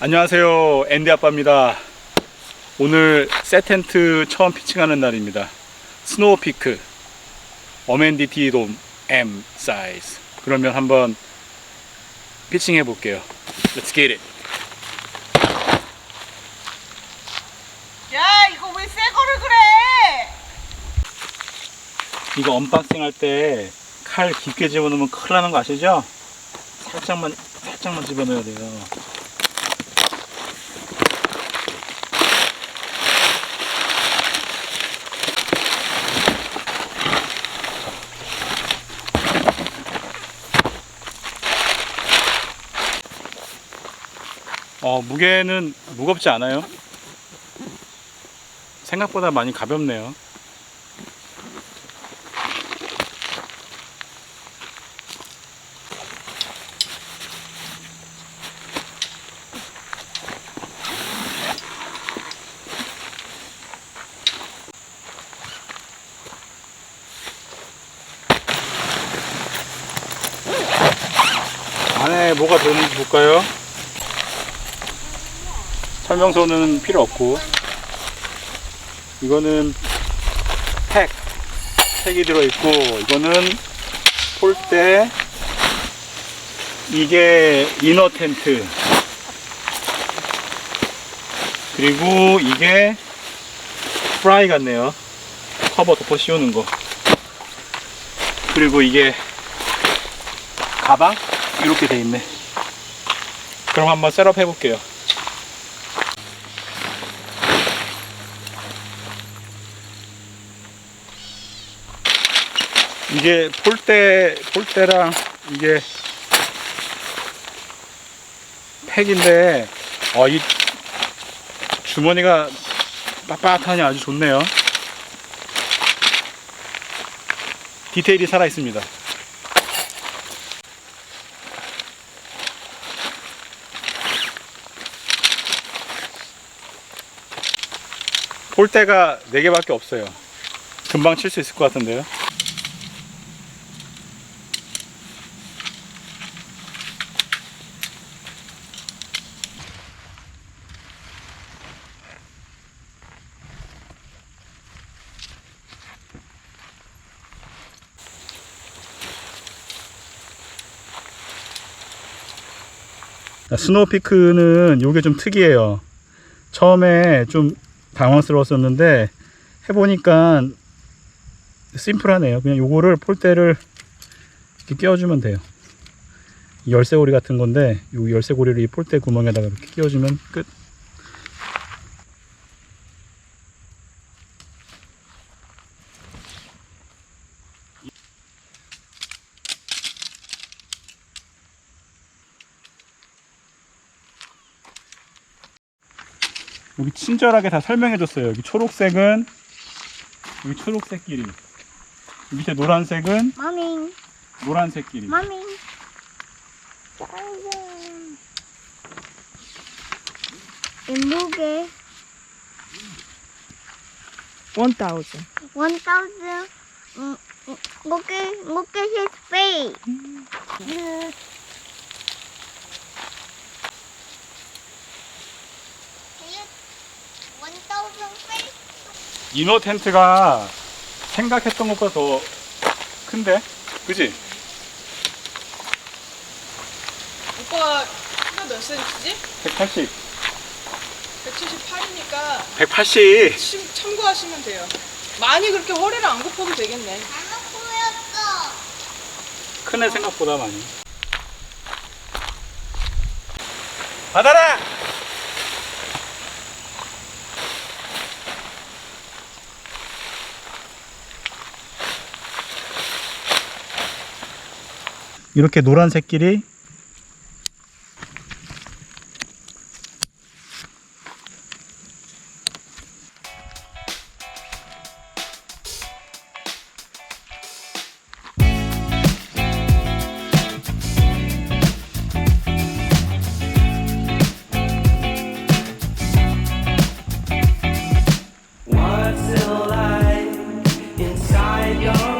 안녕하세요. 앤디 아빠입니다. 오늘 새 텐트 처음 피칭하는 날입니다. 스노우 피크 어맨디티 돔 M 사이즈 그러면 한번 피칭 해 볼게요. Let's get it. 야 이거 왜 새 거를 그래? 이거 언박싱 할 때 칼 깊게 집어넣으면 큰일 나는 거 아시죠? 살짝만 살짝만 집어넣어야 돼요 어, 무게는 무겁지 않아요. 생각보다 많이 가볍네요. 안에 뭐가 들어있는지 볼까요? 설명서는 필요 없고 이거는 팩 팩이 들어있고 이거는 폴대 이게 이너 텐트. 그리고 이게 프라이 같네요. 커버 덮어 씌우는 거. 그리고 이게 가방? 이렇게 돼 있네. 그럼 한번 셋업 해볼게요 이게 폴대 폴대랑 이게 팩인데 어, 이 주머니가 빳빳하니 아주 좋네요. 디테일이 살아 있습니다. 폴대가 4개밖에 없어요. 금방 칠 수 있을 것 같은데요. 스노우피크는 요게 좀 특이해요. 처음에 좀 당황스러웠었는데 해보니까 심플하네요. 그냥 요거를 폴대를 이렇게 끼워주면 돼요. 이 열쇠고리 같은 건데 요 열쇠고리를 이 폴대 구멍에다가 이렇게 끼워주면 끝. 여기 친절하게 다 설명해줬어요. 여기 초록색은 여기 초록색 길이, 밑에 노란색은 마밍, 노란색 길이. 마밍. 이 무게 1000 1000. 음, 음, 무게 무게 his face. 이 너 텐트가 생각했던 것보다 더 큰데, 그지? 오빠가 키가 몇 센치지? 180, 178이니까 180. 참고하시면 돼요. 많이 그렇게 허리를 안 굽혀도 되겠네. 크네 생각보다 많이. 받아라! 이렇게 노란색 길이 What's it like inside your